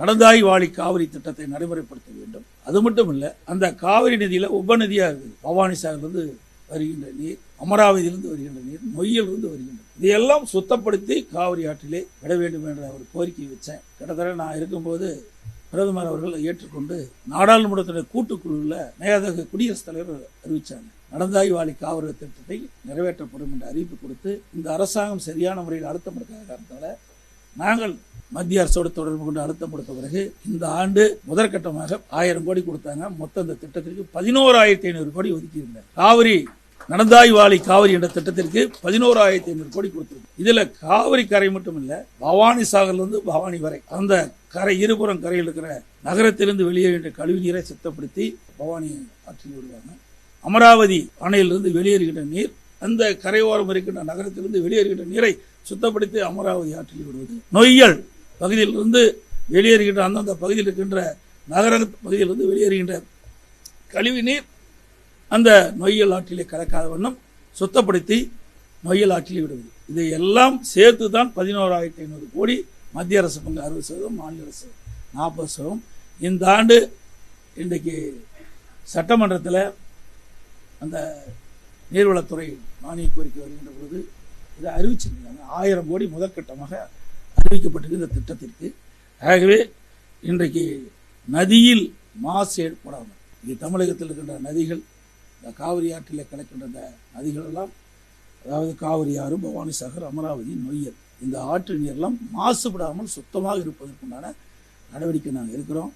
கடந்தாய் வாழி காவிரி திட்டத்தை நடைமுறைப்படுத்த வேண்டும். அது மட்டும் இல்லை அந்த காவிரி நதியில் உபநதியாக இருக்குது. பவானி சாகர்லேருந்து வருகின்ற நீர் அமராவதியிலிருந்து வருகின்ற நீர் நொய்யிலிருந்து வருகின்ற இதையெல்லாம் சுத்தப்படுத்தி காவிரி ஆற்றிலே விட வேண்டும் என்ற ஒரு கோரிக்கை வச்சேன். கிட்டத்தட்ட நான் இருக்கும்போது பிரதமர் அவர்கள் ஏற்றுக்கொண்டு நாடாளுமன்றத்தினுடைய கூட்டுக்குழுவில் நேரதாக குடியரசுத் தலைவர் அறிவித்தாங்க நடந்தாய் வாழி காவிரி திட்டத்தை நிறைவேற்றப்படும் என்ற அறிவிப்பு கொடுத்து இந்த அரசாங்கம் சரியான முறையில் அழுத்தம் கொடுக்காத நாங்கள் மத்திய அரசோடு தொடர்பு கொண்டு அழுத்தம் கொடுத்த பிறகு இந்த ஆண்டு முதற்கட்டமாக ஆயிரம் கோடி கொடுத்தாங்க. மொத்தம் இந்த திட்டத்திற்கு பதினோராயிரத்தி ஐநூறு கோடி ஒதுக்கி இருந்தார் காவிரி நடந்தாய் வாலி காவிரி என்ற திட்டத்திற்கு பதினோராயிரத்தி ஐநூறு கோடி கொடுத்திருக்கு. இதுல காவிரி கரை மட்டும் இல்ல பவானி சாகர்ல இருந்து பவானி வரை அந்த கரை இருபுறம் கரையில் இருக்கிற நகரத்திலிருந்து வெளியேறுகின்ற கழிவு நீரை சுத்தப்படுத்தி பவானி ஆற்றில் விடுவாங்க. அமராவதி அணையிலிருந்து வெளியேறுகின்ற நீர் அந்த கரையோரம் இருக்கின்ற நகரத்திலிருந்து வெளியேறுகின்ற நீரை சுத்தப்படுத்தி அமராவதி ஆற்றில் விடுவது. நொய்யல் பகுதியிலிருந்து வெளியேறுகின்ற அந்தந்த பகுதியில் இருக்கின்ற நகர பகுதியிலிருந்து வெளியேறுகின்ற கழிவு நீர் அந்த நொய்யல் ஆற்றிலே கலக்காத வண்ணம் சுத்தப்படுத்தி நொய்யல் ஆற்றிலே விடுவது இதையெல்லாம் சேர்த்து தான் பதினோராயிரத்தி ஐநூறு கோடி மத்திய அரசு பங்கு அறுபது சதவீதம் மாநில அரசு நாற்பது சதவீதம். இந்த ஆண்டு இன்றைக்கு சட்டமன்றத்தில் அந்த நீர்வளத்துறை மானிய கோரிக்கை வருகின்ற பொழுது இதை அறிவிச்சிருக்காங்க ஆயிரம் கோடி முதற்கட்டமாக அறிவிக்கப்பட்டிருக்கு இந்த திட்டத்திற்கு. ஆகவே இன்றைக்கு நதியில் மாசு ஏற்படாமல் இது தமிழகத்தில் இருக்கின்ற நதிகள் இந்த காவிரி ஆற்றில் கிடக்கின்ற இந்த நதிகள் எல்லாம் அதாவது காவிரி ஆறு பவானி சாகர் அமராவதி நொய்யல் இந்த ஆற்று நீரெல்லாம் மாசுபடாமல் சுத்தமாக இருப்பதற்குண்டான நடவடிக்கை நாங்கள் இருக்கிறோம்